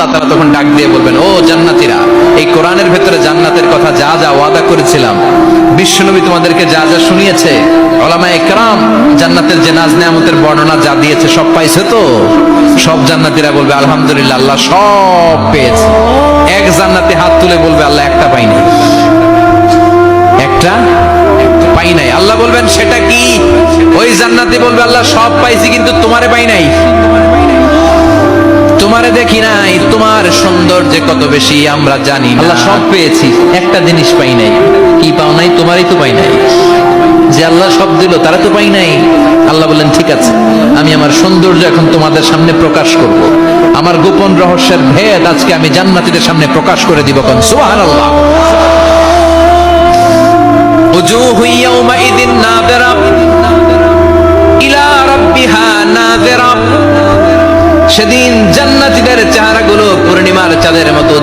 আল্লাহ তারা তখন ডাক দিয়ে বলবেন, ও জান্নাতীরা, এই কোরআনের ভেতরে জান্নাতের কথা যা যা ওয়াদা করেছিলাম, বিশ্বনবী তোমাদেরকে যা যা শুনিয়েছে, ওলামা একরাম জান্নাতের যে নাজ নেয়ামতের বর্ণনা যা দিয়েছে, সব পাইছে তো? সব জান্নাতীরা বলবে, আলহামদুলিল্লাহ, আল্লাহ সব পেয়েছে। এক জান্নাতে হাত তুলে বলবে, আল্লাহ একটা পাইনি একটা? পাই নাই। আল্লাহ বলবেন, সেটা কি? ওই জান্নাতে বলবে, আল্লাহ সব পাইছি, কিন্তু তোমারে পাই নাই। তোমারে দেখি নাই তোমার সৌন্দর্য কত বেশি আমরা জানি না। আল্লাহ সব পেয়েছি একটা জিনিস পাই নাই কি পাও নাই তোমারই তো পাই নাই যে আল্লাহ সব দিল তারা তো পাই নাই আল্লাহ বললেন ঠিক আছে আমি আমার সৌন্দর্য এখন তোমাদের সামনে প্রকাশ করব আমার গোপন রহস্যের ভেদ আজকে আমি জান্নাতীদের সামনে প্রকাশ করে দিব কোন সুবহানাল্লাহ وجوه يومئذ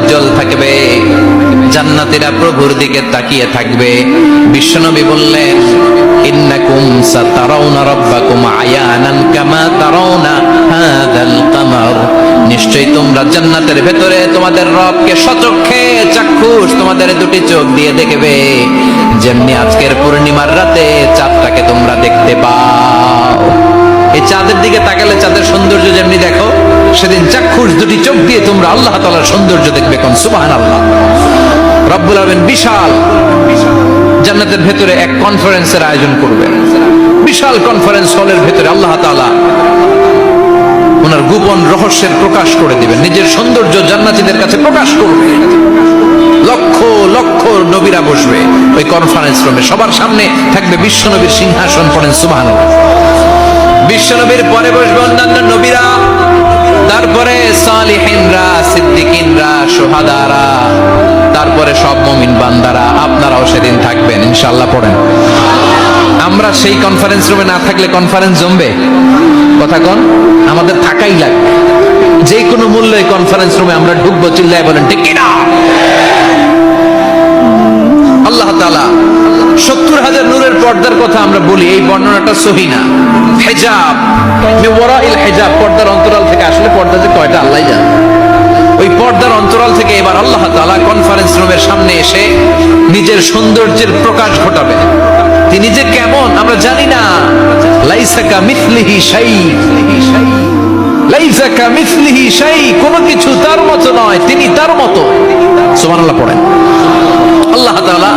উজ্জ্বল থাকবে। জান্নাতীরা প্রভুর দিকে তাকিয়ে থাকবে। বিশ্বনবী বললেন, ইন্নাকুম সাতারাউনা রাব্বাকুম আয়ানান কামা তারাউনা হাদাল কামার। নিশ্চয়ই তোমরা জান্নাতের ভেতরে তোমাদের রবকে সচক্ষে চাক্ষুষ, তোমাদের দুটি চোখ দিয়ে দেখবে। যেমনি আজকের পূর্ণিমার রাতে চাঁদটাকে তোমরা দেখতে পাও। এই চাঁদের দিকে তাকালে চাঁদের সৌন্দর্য দেখো সেদিন চাক্ষুষ দুটি চোখ দিয়ে তোমরা আল্লাহ তালার সৌন্দর্য দেখবে কোন? সুবাহান আল্লাহ রব্বুল আলমেন বিশাল জান্নাতের ভেতরে এক কনফারেন্সের আয়োজন করবে। বিশাল কনফারেন্স হলের ভেতরে আল্লাহ তালা ওনার গোপন রহস্যের প্রকাশ করে দিবেন। নিজের সৌন্দর্য জান্নাতীদের কাছে প্রকাশ করবে। লক্ষ লক্ষ নবীরা বসবে ওই কনফারেন্স রুমে। সবার সামনে থাকবে বিশ্ব নবীর সিংহাসন পড়েন সুবাহান বিশ্বনবীর পরে বসবে অন্যান্য নবীরা। তারপরে সালিহিনরা, সিদ্দিকিনরা, সোহাদারা, তারপরে সব মমিন বান্দারা, আপনারাও সেদিন থাকবেন ইনশাল্লাহ পড়েন। আমরা সেই কনফারেন্স রুমে না থাকলে কনফারেন্স জমবে? কথা কন? আমাদের থাকাই লাগবে। যে কোনো মূল্যে কনফারেন্স রুমে আমরা ঢুকবো, চিল্লায় বলেন, ঠিক কিনা? পর্দার কথা আমরা বলি, এই বর্ণনাটা সহি না। হেজাব ওয়ারাইল হেজাব, পর্দার অন্তরাল থেকে আসলে পর্দা যে কয়টা, আল্লাহ জানে। ওই পর্দার অন্তরাল থেকে এবার আল্লাহ তালা কনফারেন্স রুমের সামনে এসে নিজের সৌন্দর্যের প্রকাশ ঘটাবে। তিনি যে কেমন, আমরা জানি না। লাইসাকা মিথলিহি শাই, লাইসাকা মিথলিহি শাই, কোনো কিছু তার মতো নয়, তিনি তার মতো। সুবহানাল্লাহ, পড়েন। আল্লাহ তাআলা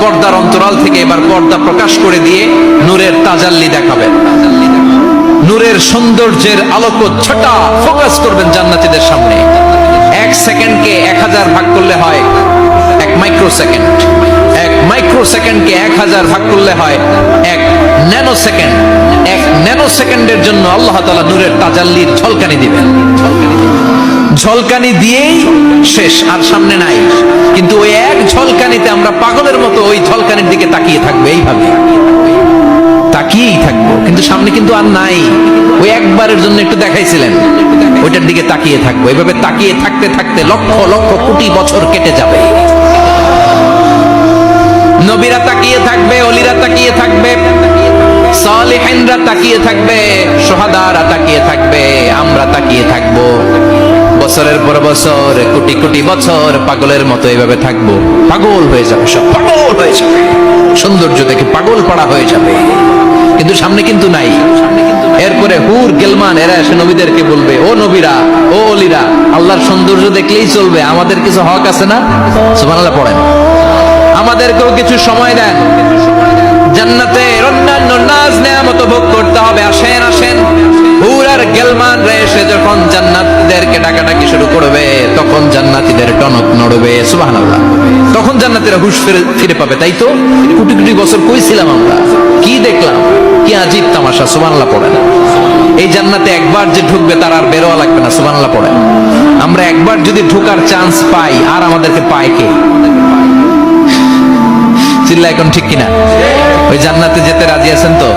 পর্দার অন্তরাল থেকে এবার পর্দা প্রকাশ করে দিয়ে নূরের তাজাল্লি দেখাবেন নূরের সৌন্দর্যের আলোক ছটা ফোকাস করবেন জান্নাতীদের সামনে। এক সেকেন্ডকে এক হাজার ভাগ করলে হয় এক মাইক্রো সেকেন্ড এক মাইক্রো সেকেন্ডকে এক হাজার ভাগ করলে হয় এক ন্যানো সেকেন্ড এক ন্যানো সেকেন্ডের জন্য আল্লাহ তাআলা নূরের তাজাল্লির ঝলকানি দিবেন। ঝলকানি দিয়েই শেষ, আর সামনে নাই। কিন্তু ওই এক ঝলকানিতে আমরা পাগলের মতো ওই ঝলকানির দিকে তাকিয়ে থাকব, এইভাবে। তাকিয়েই থাকব। কিন্তু সামনে কিন্তু আর নাই। ওই একবারের জন্য একটু দেখাইছিলেন। ওইটার দিকে তাকিয়ে থাকব। এইভাবে তাকিয়ে থাকতে থাকতে লক্ষ লক্ষ কোটি বছর কেটে যাবে। নবীরা তাকিয়ে থাকবে, অলিরা তাকিয়ে থাকবে, সালেহিনরা তাকিয়ে থাকবে, সোহাদারা তাকিয়ে থাকবে, আমরা তাকিয়ে থাকব। বছরের পর বছর, কোটি কোটি বছর পাগলের মতো এইভাবে থাকব। পাগল হয়ে যাবে সব, পাগল হয়ে যাবে। সৌন্দর্য দেখে পাগল পাড়া হয়ে যাবে। কিন্তু সামনে কিন্তু নাই। এরপরে হুর, গেলমান, এরা এসে নবীদেরকে বলবে, ও নবীরা, ও অলিরা, আল্লাহর সৌন্দর্য দেখলেই চলবে। আমাদের কিছু হক আছে না? সুবহানাল্লাহ পড়েন। আমাদেরকেও কিছু সময় দেন। জান্নাতের অন্যান্য নাজ নেয়ামত ভোগ করতে হবে। আসেন আসেন। হুর আর গেলমান রে এসে যখন জান্নাতীদেরকে ডাকাডাকি শুরু করবে, তখন জান্নাতীদের টনক নড়বে, সুবহানাল্লাহ। তখন জান্নাতীরা হুশ ফিরে ফিরে পাবে, তাই তো? কোটি কোটি বছর কইছিলাম আমরা। কি দেখলাম? কি আজীব তামাশা, সুবহানাল্লাহ পড়েন। এই জান্নাতে একবার যে ঢুকবে, তার আর বেরোয়া লাগবে না, সুবহানাল্লাহ পড়েন। আমরা একবার যদি ঢোকার চান্স পাই, আর আমাদেরকে পায় কে? চিল্লা এখন ঠিক কিনা? ওই জান্নাতে যেতে রাজি আছেন তো?